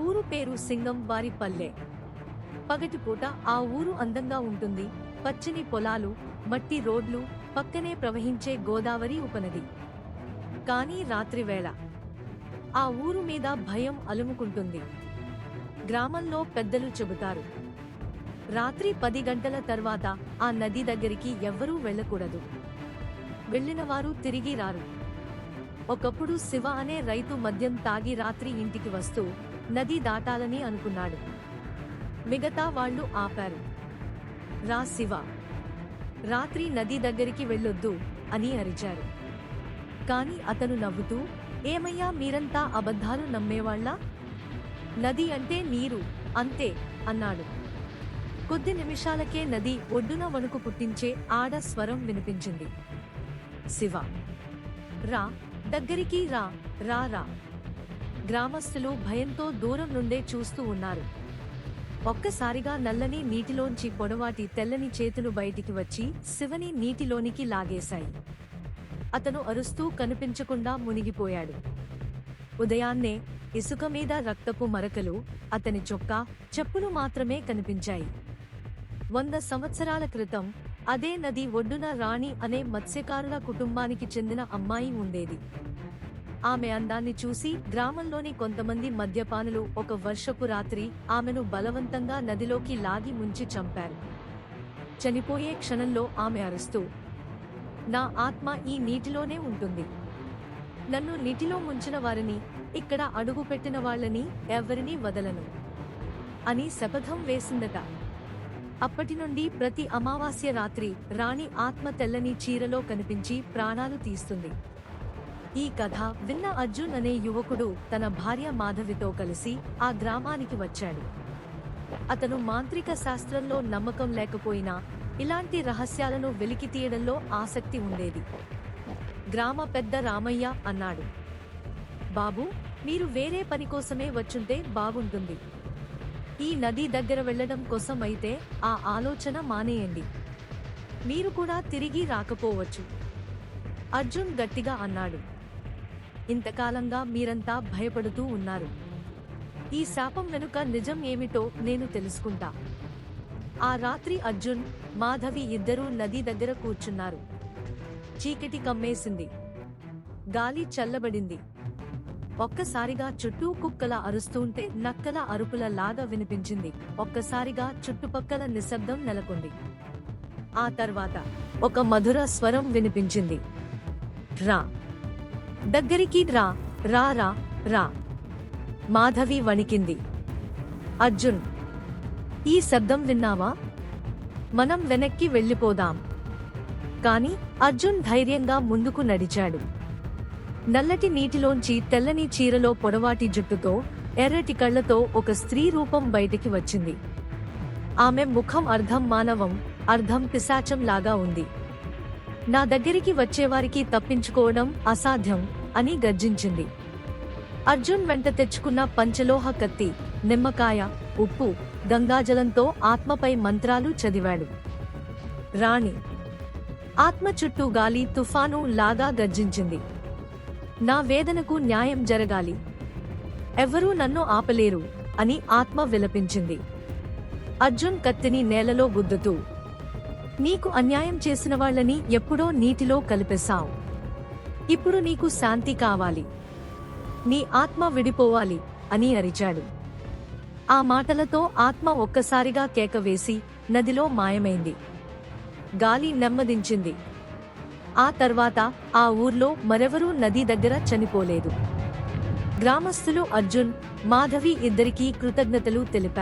ఊరు పేరు సింగం వారి పల్లె. పగటిపూట ఆ ఊరు అందంగా ఉంటుంది. పచ్చని పొలాలు మట్టి రోడ్లు పక్కనే ప్రవహించే గోదావరి ఉపనది. కానీ రాత్రివేళ ఆ ఊరు మీద భయం అలుముకుంటుంది. గ్రామంలో పెద్దలు చెబుతారు. రాత్రి పది గంటల తర్వాత ఆ నది దగ్గరికి ఎవ్వరూ వెళ్ళకూడదు. వెళ్ళినవారు తిరిగి రారు. ఒకప్పుడు శివ అనే రైతు మద్యం తాగి రాత్రి ఇంటికి వస్తూ నది దాటాలని అనుకున్నాడు. మిగతా వాళ్ళు ఆపారు. రా శివ రాత్రి నది దగ్గరికి వెళ్ళొద్దు అని అరిచారు. కాని అతను నవ్వుతూ ఏమయ్యా మీరంతా అబద్ధాలు నమ్మేవాళ్ళా? నది అంటే నీరు అంతే అన్నాడు. కొద్ది నిమిషాలకే నది ఒడ్డున వణుకు పుట్టించే ఆడ స్వరం వినిపించింది. శివ రా దగ్గరికి రా రా రా. గ్రామస్తులు భయంతో దూరం నుండే చూస్తూ ఉన్నారు. ఒక్కసారిగా నల్లని నీటిలోంచి పొడవాటి తెల్లని చేతులు బయటికి వచ్చి శివని నీటిలోనికి లాగేశాయి. అతను అరుస్తూ కనిపించకుండా మునిగిపోయాడు. ఉదయాన్నే ఇసుక మీద రక్తపు మరకలు అతని చొక్కా చెప్పులు మాత్రమే కనిపించాయి. వంద సంవత్సరాల క్రితం అదే నది ఒడ్డున రాణి అనే మత్స్యకారుల కుటుంబానికి చెందిన అమ్మాయి ఉండేది. ఆమె అందాన్ని చూసి గ్రామంలోని కొంతమంది మద్యపానులు ఒక వర్షపు రాత్రి ఆమెను బలవంతంగా నదిలోకి లాగి ముంచి చంపారు. చనిపోయే క్షణంలో ఆమె అరుస్తూ నా ఆత్మ ఈ నీటిలోనే ఉంటుంది. నన్ను నీటిలో ముంచిన వారిని ఇక్కడ అడుగు పెట్టిన వాళ్ళని ఎవరినీ వదలను అని శపథం వేసిందట. అప్పటి నుండి ప్రతి అమావాస్య రాత్రి రాణి ఆత్మ తెల్లని చీరలో కనిపించి ప్రాణాలు తీస్తుంది. ఈ కథ విన్న అర్జున్ అనే యువకుడు తన భార్య మాధవితో కలిసి ఆ గ్రామానికి వచ్చాడు. అతను మాంత్రిక శాస్త్రంలో నమ్మకం లేకపోయినా ఇలాంటి రహస్యాలను వెలికి తీయడంలో ఆసక్తి ఉండేది. గ్రామ పెద్ద రామయ్య అన్నాడు. బాబు మీరు వేరే పని కోసమే వచ్చుంటే బాగుంటుంది. ఈ నది దగ్గర వెళ్ళడం కోసం అయితే ఆ ఆలోచన మానేయండి. మీరు కూడా తిరిగి రాకపోవచ్చు అర్జున్ గట్టిగా అన్నాడు. ఇంతకాలంగా మీరంతా భయపడుతూ ఉన్నారు. ఈ శాపం వెనుక నిజం ఏమిటో నేను తెలుసుకుంటా. ఆ రాత్రి అర్జున్ మాధవి ఇద్దరూ నది దగ్గర కూర్చున్నారు. చీకటి కమ్మేసింది. గాలి చల్లబడింది. ఒక్కసారిగా చుట్టూ కుక్కల అరుస్తుంటే నక్కల అరుపుల లాగా వినిపించింది. ఒక్కసారిగా చుట్టుపక్కల నిశ్శబ్దం నెలకొంది. ఆ తర్వాత ఒక మధుర స్వరం వినిపించింది. రా. దగ్గరికి రా రా రా రా. మాధవి వణికింది. అర్జున్ ఈ శబ్దం విన్నావా? మనం వెనక్కి వెళ్ళిపోదాం. కాని అర్జున్ ధైర్యంగా ముందుకు నడిచాడు. నల్లటి నీటిలోంచి తెల్లని చీరలో పొడవాటి జుట్టుతో ఎర్రటి కళ్ళతో ఒక స్త్రీ రూపం బయటికి వచ్చింది. ఆమె ముఖం అర్ధం మానవం అర్ధం పిశాచం లాగా ఉంది. నా దగ్గరికి వచ్చేవారికి తప్పించుకోవడం అసాధ్యం అని గర్జించింది. అర్జున్ వెంట తెచ్చుకున్న పంచలోహ కత్తి నిమ్మకాయ ఉప్పు గంగాజలంతో ఆత్మపై మంత్రాలు చదివాడు. రాణి ఆత్మ చుట్టూ గాలి తుఫాను లాగా గర్జించింది. నా వేదనకు న్యాయం జరగాలి. ఎవ్వరూ నన్ను ఆపలేరు అని ఆత్మ విలపించింది. అర్జున్ కత్తిని నేలలో గుద్దుతూ నీకు అన్యాయం చేసిన వాళ్ళని ఎప్పుడో నీటిలో కలిపేశావు. ఇప్పుడు నీకు శాంతి కావాలి. నీ ఆత్మ విడిపోవాలి అని అరిచాడు. ఆ మాటలతో ఆత్మ ఒక్కసారిగా కేక వేసి నదిలో మాయమైంది. గాలి నెమ్మదించింది. ఆ తర్వాత ఆ ఊర్లో మరెవరూ నది దగ్గర చనిపోలేదు. గ్రామస్తులు అర్జున్ మాధవి ఇద్దరికీ కృతజ్ఞతలు తెలిపారు.